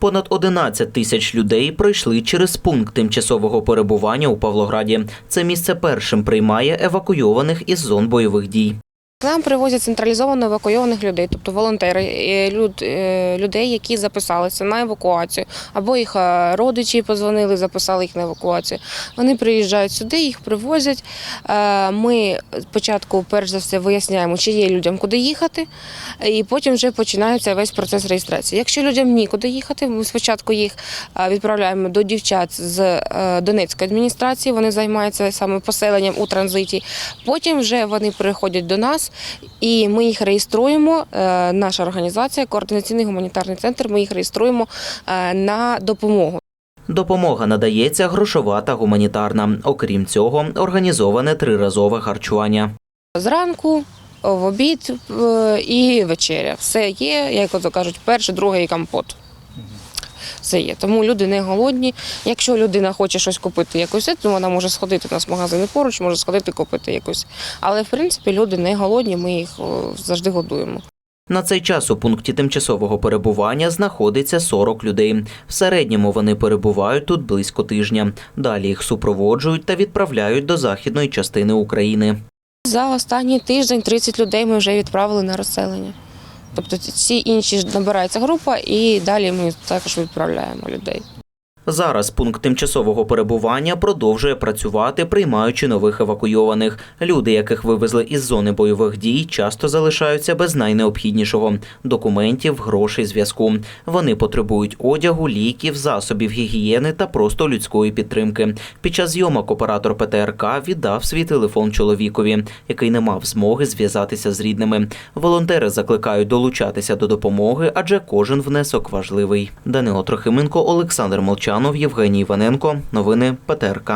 Понад 11 тисяч людей пройшли через пункт тимчасового перебування у Павлограді. Це місце першим приймає евакуйованих із зон бойових дій. К Нам привозять централізовано евакуйованих людей, тобто волонтери, е, люд, е, людей, які записалися на евакуацію, або їх е, родичі позвонили, записали їх на евакуацію. Вони приїжджають сюди, їх привозять. Ми спочатку, перш за все, виясняємо, чи є людям куди їхати, і потім вже починається весь процес реєстрації. Якщо людям нікуди їхати, ми спочатку їх відправляємо до дівчат з Донецької адміністрації. Вони займаються саме поселенням у транзиті. Потім вже вони приходять до нас, і ми їх реєструємо. е, Наша організація, координаційний гуманітарний центр. Ми їх реєструємо е, на допомогу. Допомога надається грошова та гуманітарна. Окрім цього, організоване триразове харчування. Зранку, в обід е, і вечеря. Все є, як ото кажуть, перше, друге і компот. Все є. Тому люди не голодні. Якщо людина хоче щось купити, якусь, то вона може сходити у нас магазини поруч, може сходити купити якусь. Але в принципі люди не голодні, ми їх завжди годуємо. На цей час у пункті тимчасового перебування знаходиться 40 людей. В середньому вони перебувають тут близько тижня. Далі їх супроводжують та відправляють до західної частини України. За останній тиждень 30 людей ми вже відправили на розселення. Тобто ці інші набирається група, і далі ми також відправляємо людей. Зараз пункт тимчасового перебування продовжує працювати, приймаючи нових евакуйованих. Люди, яких вивезли із зони бойових дій, часто залишаються без найнеобхіднішого документів, грошей, зв'язку. Вони потребують одягу, ліків, засобів гігієни та просто людської підтримки. Під час зйомок оператор ПТРК віддав свій телефон чоловікові, який не мав змоги зв'язатися з рідними. Волонтери закликають долучатися до допомоги, адже кожен внесок важливий. Данило Трохименко, Олександр Молчанов, Євгеній Іваненко. Новини ПТРК.